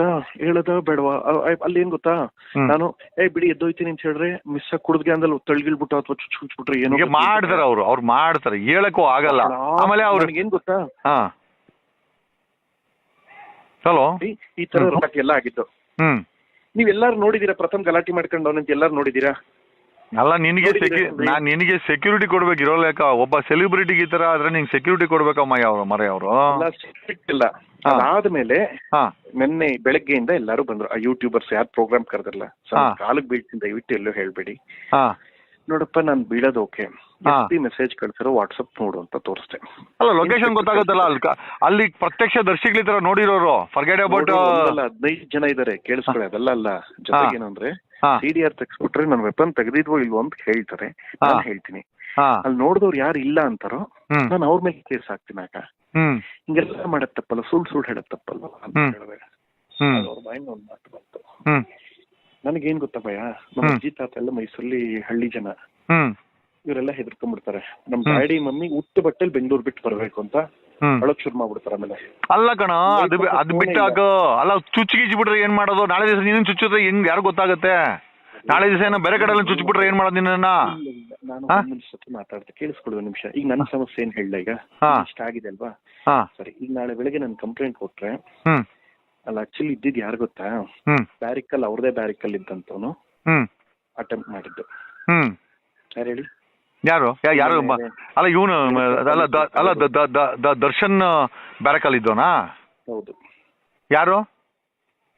ಗೊತ್ತಾ? ಹೇಳದ ಬೇಡವಾ? ಅಲ್ಲಿ ಏನ್ ಗೊತ್ತಾ? ನಾನು ಏ ಬಿಡಿ ಎದ್ದೋಯ್ತೀನಿ ಅಂತ ಹೇಳ್ರೆ ಮಿಸ್ ಆಗಿ ಕುಡಿದ್ಗೆ ಅಂದ್ರೆ ತಳ್ಗಿಳ್ಬಿಟ್ಟು ಅಥವಾ ಚುಚ್ ಚುಚ್ಬಿಟ್ರೆ ಏನೋ ಮಾಡ್ತಾರೆ ಅವ್ರು. ಅವ್ರು ಮಾಡ್ತಾರೆ. ಹೇಳಕ್ಕೂ ಆಗಲ್ಲ. ಆಮೇಲೆ ಅವ್ರಿಗೆ ಏನ್ ಗೊತ್ತಾ? ಹಾ. ಹಲೋ? ಈ- ತರ ಎಲ್ಲ ಆಗಿದ್ದು. ಹ್ಮ್. ನೀವೆಲ್ಲಾರು ನೋಡಿದೀರಾ? ಪ್ರಥಮ ಗಲಾಟೆ ಮಾಡ್ಕೊಂಡು ಅವನಂತ ಎಲ್ಲಾರು ನೋಡಿದೀರಾ? ಅಲ್ಲ ನಿನಗೆ ನಾನು ನಿನಗೆ ಸೆಕ್ಯೂರಿಟಿ ಕೊಡ್ಬೇಕು. ಇರೋ ಲೆಕ್ಕ ಒಬ್ಬ ಸೆಲೆಬ್ರಿಟಿಗೆ ಈ ತರ ಆದ್ರೆ ನಿಂಗೆ ಸೆಕ್ಯೂರಿಟಿ ಕೊಡ್ಬೇಕಮ್ಮ ಯಾವ ಮರ ಅವರು? ಇಲ್ಲ. ಅದಾದ್ಮೇಲೆ ನಿನ್ನೆ ಬೆಳಗ್ಗೆಯಿಂದ ಎಲ್ಲಾರು ಬಂದ್ರು. ಆ ಯೂಟ್ಯೂಬರ್ಸ್ ಯಾರು ಪ್ರೋಗ್ರಾಮ್ ಕರೆದಿರಲ್ಲ ಕಾಲಕ್ ಬೀಳ್ತೀನಿ ದಯವಿಟ್ಟು ಎಲ್ಲೋ ಹೇಳ್ಬೇಡಿ. ನೋಡಪ್ಪ ನಾನು ಬೀಳೋದು ಓಕೆ. ಮೆಸೇಜ್ ಕಳ್ಸಿರೋ ವಾಟ್ಸಪ್ ನೋಡು ಅಂತ ತೋರಿಸ್ತೆ ಅಲ್ಲ ಲೊಕೇಶನ್ ಗೊತ್ತಾಗುತ್ತಲ್ಲ ಅಲ್ಲಿ ಪ್ರತ್ಯಕ್ಷ ದರ್ಶಿಗಳ ತರ ನೋಡಿರೋರು ಫರ್ಗೆಟ್ ಅಬೌಟ್ ಹದಿನೈದು ಜನ ಇದಾರೆ ಕೇಳಿಸ್ಕೊಳ್ಳಿ ಅದೆಲ್ಲ ಅಲ್ಲ. ಜೊತೆಗೆ ಏನಂದ್ರೆ ಸಿಡಿಆರ್ ತೆಗ್ಸ್ಬಿಟ್ರೆ ನನ್ನ ವೆಪನ್ ತೆಗೆದಿದ್ವೋ ಇಲ್ವೋ ಅಂತ ಹೇಳ್ತಾರೆ. ನಾನು ಹೇಳ್ತೀನಿ. ಅಲ್ಲಿ ನೋಡಿದವ್ರು ಯಾರು ಇಲ್ಲ ಅಂತಾರೋ ನಾನು ಅವ್ರ ಮೇಲೆ ಕೇಸ್ ಹಾಕ್ತೀನಿ ಆಗ. ಹಿಂಗೆಲ್ಲ ಮಾಡತ್ ತಪ್ಪಲ್ಲ ಸುಳ್ಳು ಸುಳ್ಳು ಹೇಳದ್ ತಪ್ಪಲ್ಲ ಅಂತ ಅವ್ರ ಬಾಯಿಂದ ಒಂದ್ ಮಾತು ಬಂತು. ನನಗೇನ್ ಗೊತ್ತಾ ಭಯ ನಮ್ಮ. ಅಜ್ಜಿ ತಾತ ಎಲ್ಲ ಮೈಸೂರಲ್ಲಿ ಹಳ್ಳಿ ಜನ. ಇವರೆಲ್ಲ ಹೆದರ್ಕೊಂಡ್ಬಿಡ್ತಾರೆ. ನಮ್. ಡ್ಯಾಡಿ ಮಮ್ಮಿ ಹುಟ್ಟು ಬಟ್ಟೆಲ್ ಬೆಂಗಳೂರು ಬಿಟ್ಟು ಬರ್ಬೇಕು ಅಂತ ಅಳಕ್ ಶುರು ಮಾಡ್ಬಿಡ್ತಾರೆ ಆಮೇಲೆ. ಅಲ್ಲ ಕಣ ಅದು ಅದು ಬಿಟ್ಟು ಹಾಕು ಅಲ್ಲ ಚುಚ್ಚು ಬಿಟ್ರೆ ಏನ್ ಮಾಡೋದು? ನಾಳೆ ದಿವಸ ನೀನು ಚುಚ್ಚಿದ್ರೆ ಹೆಂಗ್ ಯಾರು ಗೊತ್ತಾಗುತ್ತೆ? ನಾಳೆ ದಿವಸ ಏನೋ ಬೇರೆ ಕಡೆ ಚುಚ್ಚಿಬಿಟ್ರೆ ಏನ್ ಮಾಡೋದು ನಿನ್ನ. ನಾನು ಹಾ? ಒಂದ್ ನಿಮಿಷ ಕೇಳಿಸ್ಕೊಳ್ಳಿ ಒಂದ್ ನಿಮಿಷ. ಈಗ ನನ್ನ ಸಮಸ್ಯೆ ಏನ್ ಹೇಳ್ದೆ ಈಗ? ಹಾ. ಇಷ್ಟ ಆಗಿದೆ ಅಲ್ವಾ ಹಾ. ಸರಿ ಈಗ ನಾಳೆ ಬೆಳಗ್ಗೆ ನಾನು ಕಂಪ್ಲೇಂಟ್ ಕೊಟ್ರೆ ಹ್ಮ್. ಅಲ್ಲ ಆಕ್ಚುಲಿ ಇದ್ದಿದ್ ಯಾರು ಗೊತ್ತಾ? ಹ್ಮ್. ಬ್ಯಾರಿಕಲ್ ಅವ್ರದೇ ಬ್ಯಾರಿಕಲ್ ಇದ್ದಂತವನು ಹ್ಮ್. ಅಟೆಂಪ್ಟ್ ಮಾಡಿದ್ದು. ಹ್ಮ್. ಯಾರು ಹೇಳಿ? ಯಾರು? ಯಾ- ಯಾರು? ಮ- ಅಲ್ಲ ಇವನು ಅಲ್ಲ ದ- ಅಲ್ಲ ದ- ದ- ದ- ದ- ದರ್ಶನ್ ಬ್ಯಾರಕಲ್ ಇದ್ದೋನಾ ಹೌದು. ಯಾರು?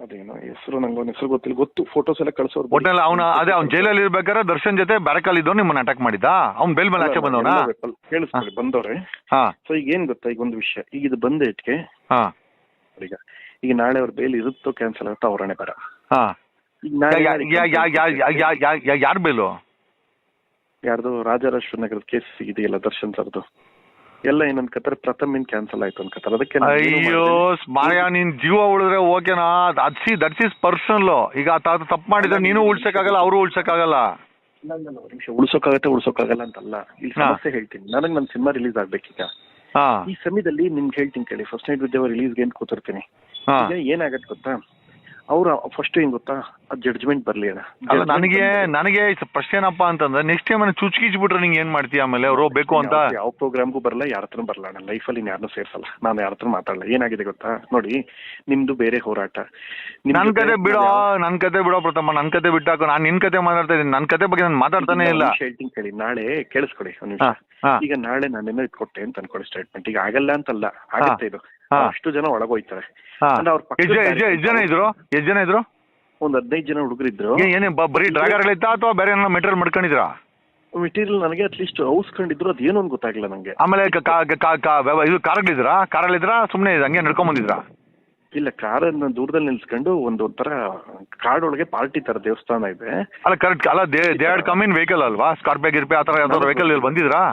ಅದೇನೋ ಹೆಸರು ನಂಗೆ ಅವ್ನ ಹೆಸರು ಗೊತ್ತಿಲ್ಲ. ಗೊತ್ತು ಫೋಟೋಸ್ ಎಲ್ಲ ಕಳ್ಸೋರು ಒಟ್ಟಲ್ಲಿ ಅವನ ಅದೇ ಅವ್ನ ಜೈಲಲ್ಲಿ ಇರ್ಬೇಕಾದ್ರೆ ದರ್ಶನ್ ಜೊತೆ ಬ್ಯಾರಕಲ್ಲಿ ಇದ್ದವ್ ನಿಮ್ಮನ್ನ ಅಟ್ಯಾಕ್ ಮಾಡಿದ್ದ? ಅವ್ನ್ ಬೇಲ್ ಮೇಲೆ ಆಚೆ ಬಂದವನ? ಕೇಳಿಸ್ತಾರೆ ಬಂದವ್ರೆ. ಹಾ. ಸೊ ಈಗ ಏನ್ ಗೊತ್ತಾ ಈಗ ಒಂದು ವಿಷಯ. ಈಗ ಇದು ಬಂದ ಇಟ್ಕೆ ಹಾ. ಈಗ ಈಗ ನಾಳೆ ಅವ್ರ ಬೇಲ್ ಇರುತ್ತೋ ಕ್ಯಾನ್ಸಲ್ ಆಗುತ್ತೋ ಅವ್ರಣೆ ಬರ. ಹಾ. ಯಾರ ಬೇಲು? ಯಾರ್ದು? ರಾಜರಾಜೇಶ್ವರ ನಗರದ ಕೇಸ್ ಇದೆಯಲ್ಲ ದರ್ಶನ್ ಸರ್ದು. ಎಲ್ಲ ಏನಂತ ಕತ್ತಾರೆ ಪ್ರಥಮ್ ಇನ್ ಕ್ಯಾನ್ಸಲ್ ಆಯ್ತು ಅನ್ಕತ್ತಾರೆ ಅದಕ್ಕೆ ನಾನು ಏನು ಅಯ್ಯೋ ಮಾಯಾ ನೀನ್ ಜೀವ ಉಳಿದ್ರೆ ಓಕೆನಾ ಅದ್ಸಿ ದಟ್ಸ್ ಇಸ್ ಪರ್ಸನಲ್ ಈಗ ತಾತ ತಪ್ಪು ಮಾಡಿದ್ರೆ ನೀನು ಉಳ್ಸಕ್ಕಾಗಲ್ಲ ಅವರು ಉಳ್ಸಕ್ಕಾಗಲ್ಲ. ಇಲ್ಲ, ಒಂದ್ ನಿಮಿಷ. ಉಳ್ಸೋಕ್ಕಾಗತ್ತೆ ಉಳ್ಸೋಕ್ಕಾಗಲ್ಲ ಅಂತಲ್ಲ. ಇಲ್ಲಿ ಹಾ. ಸಮಸ್ಯೆ ಹೇಳ್ತೀನಿ. ನನಗೆ ನನ್ನ ಸಿನಿಮಾ ರಿಲೀಸ್ ಆಗ್ಬೇಕೀಗ. ಹಾ. ಈ ಸಮಯದಲ್ಲಿ ನಿಮ್ಗೆ ಹೇಳ್ತೀನಿ ಕೇಳಿ. ಫಸ್ಟ್ ನೈಟ್ ವಿದ್ಯಾವ ರಿಲೀಸ್ಗೆ ಏನ್ ಕೂತಿರ್ತೀನಿ? ಹಾ. ಈಗ ಏನಾಗತ್ತೆ ಗೊತ್ತಾ? ಅವ್ರ ಫಸ್ಟ್ ಏನ್ ಗೊತ್ತಾ? ಜಡ್ಜ್ಮೆಂಟ್ ಬರ್ಲಿ ಅಣ್ಣ. ಅಲ್ಲ ನನಗೆ ನನಗೆ ಫಸ್ಟ್ ಏನಪ್ಪಾ ಅಂತಂದ್ರೆ ನೆಕ್ಸ್ಟ್ ಟೈಮ್ ಚುಚ್ಕಿಚ್ಬಿಟ್ರೆ ನಿಂಗೆ ಏನ್ ಮಾಡ್ತೀಯ ಆಮೇಲೆ? ಅವ್ರು ಬೇಕು ಅಂತ? ಯಾವ- ಪ್ರೋಗ್ರಾಮ್ಗೂ ಬರಲ್ಲ ಯಾರ ಹತ್ರ ಬರಲ್ಲ ಅಣ್ಣ. ಲೈಫಲ್ಲಿ ಯಾರನ್ನೂ ಸೇರ್ಸಲ್ಲ. ನಾನು ಯಾರ ಹತ್ರ ಮಾತಾಡಲ್ಲ ಏನಾಗಿದೆ ಗೊತ್ತಾ? ನೋಡಿ ನಿಮ್ದು ಬೇರೆ ಹೋರಾಟ. ನನ್ನ ನನ್ ಕತೆ ಬಿಡೋ ನನ್ನ ನನ್ ಕತೆ ಬಿಡೋ ಪ್ರಥಮ ನನ್ ಕತೆ ಬಿಟ್ಟಾಕ ನಾನು ನಿನ್ ಕತೆ ಮಾತಾಡ್ತಾ ಇದ್ದೀನಿ. ನನ್ ಕತೆ ಬಗ್ಗೆ ನಾನು ಮಾತಾಡ್ತಾನೆ ಇಲ್ಲ. ಹೇಳ್ತೀನಿ ಕೇಳಿ. ನಾಳೆ ಕೇಳಿಸ್ಕೊಡಿ ಒಂದ್ ನಿಮಿಷ. ಈಗ ನಾಳೆ ನಾನೇನೋ ಇಟ್ಕೊಟ್ಟೆ ಅಂತ ಅನ್ಕೊಳ್ಳಿ ಸ್ಟೇಟ್ಮೆಂಟ್ ಈಗ ಆಗಲ್ಲ ಅಂತಲ್ಲ. ಆಗತ್ತೆ ಇದು. ಅಷ್ಟು ಜನ ಒಳಗೋಯ್ತಾರೆ ಅಂದ್ರೆ ಅವ್ರ ಎಷ್ಟ್ ಜನ- ಇದ್ರು? ಎಷ್ಟ್ ಜನ ಇದ್ರು? ಒಂದ್ ಹದಿನೈದು ಜನ ಹುಡುಗರಿದ್ರು. ಇದ್ರು ಏನೇ ಬರೀ ಡ್ರಾಗರ್ ಅಥವಾ ಬೇರೆ ಏನೋ ಮೆಟೀರಿಯಲ್ ಮಾಡ್ಕೊಂಡಿದ್ರಾ? ಮೆಟೀರಿಯಲ್ ನನಗೆ ಅಟ್ಲೀಸ್ಟ್ ಔಸ್ಕೊಂಡಿದ್ರು ಅದೇನು ಅಂತ ಗೊತ್ತಾಗಿಲ್ಲ ನಂಗೆ. ಆಮೇಲೆ ಇದು ಕಾರಲ್ಲಿದ್ರಾ? ಕಾರಲ್ಲಿದ್ರಾ? ಸುಮ್ಮನೆ ಹಂಗೆ ನಡ್ಕೊಂಡ್ ಬಂದಿದ್ರಾ? ಇಲ್ಲ ಕಾರನ್ನ ದೂರದಲ್ಲಿ ನಿಲ್ಸ್ಕೊಂಡು ಒಂದು ಒಂಥರ ಒಳಗೆ ಪಾರ್ಟಿ ತರ ದೇವಸ್ಥಾನ ಇದೆ. ಅಲ್ಲ ಕರೆಕ್ಟ್ ಅಲ್ಲ they they come in vehicle ಅಲ್ವಾ? ಸ್ಕಾರ್ಪಿಯೋ ಗಿರ್ಪಿ ಆ ತರ ಯಾವ್ದಾದ್ರು ವೆಹಿಕಲ್ ಬಂದಿದ್ರಾ?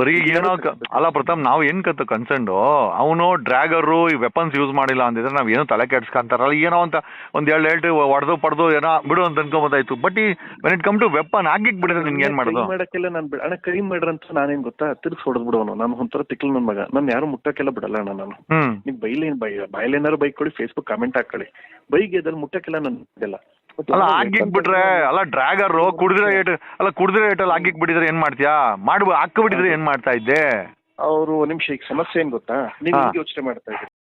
ಬರೀ ಏನೋ. ಅಲ್ಲ ಪ್ರಥಮ್ ನಾವ್ ಏನ್ ಕತ್ತ ಕನ್ಸರ್ನ್ ಅವನು ಡ್ರ್ಯಾಗರು ಈ ವೆಪನ್ಸ್ ಯೂಸ್ ಮಾಡಿಲ್ಲ ಅಂದಿದ್ರೆ ನಾವ್ ಏನೋ ತಲೆ ಕೆಡ್ಸ್ಕೊಂತಾರಲ್ಲ ಏನೋ ಅಂತ ಒಂದ್ ಎರಡು ಹೇಳ್ತಿ ಹೊಡೆದು ಪಡೆದು ಏನೋ ಬಿಡು ಅಂತ ಅನ್ಕೊಂಬೋದಾಯ್ತು. ಬಟ್ ಈ when it come to weapon ಆಗಿಕ್ ಬಿಡಿದ್ರೆ ನಿಮ್ಗೆ ಏನ್ ಮಾಡೋದು? ಮಾಡಕ್ಕೆಲ್ಲ ನಾನು ಬಿಡ ಅಣ್ಣ ಕೈ ಮಾಡ್ರಂತ ನಾನೇನ್ ಗೊತ್ತಾ? ತಿರ್ಸ್ ಹೊಡೆದ್ ಬಿಡೋನು ನಾನು ಒಂಥರ ತಿಕ್ಲ ನನ್ ಮಗ. ನಾನು ಯಾರು ಮುಟ್ಟಕ್ಕೆಲ್ಲ ಬಿಡಲ್ಲ ಅಣ್ಣ ನಾನು. ನೀವು ಬೈಲೇನ್ ಬೈ ಬೈಲೇನಾರು ಬೈಕ್ ಕೊಡಿ ಫೇಸ್ಬುಕ್ ಕಮೆಂಟ್ ಹಾಕೊಳ್ಳಿ. ಬೈಕ್ ಅದ್ರಲ್ಲಿ ಮುಟ್ಟಕ್ಕೆಲ್ಲ ನಾನು ಇದೆಲ್ಲ ಅಲ್ಲ ಹಾಕಿಕ್ಬಿಟ್ರೆ ಬಿಟ್ರೆ ಅಲ್ಲ ಡ್ರ್ಯಾಗರ್ ಕುಡಿದ್ರೆ ಏಟ್ ಅಲ್ಲ ಕುಡಿದ್ರೆ ಏಟಲ್ಲಿ ಆಗಿಕ್ ಬಿಟ್ಟಿದ್ರೆ ಏನ್ ಮಾಡ್ತೀಯಾ? ಮಾಡ್ಬೋ ಹಾಕ್ಬಿಟ್ಟಿದ್ರೆ ಏನ್ ಮಾಡ್ತಾ ಇದ್ದೆ? ಅವರು ನಿಮಿಷ ಈಗ ಸಮಸ್ಯೆ ಏನ್ ಗೊತ್ತಾ? ನೀವು. ಯೋಚನೆ ಮಾಡ್ತಾ ಇದ್ದೀರಿ?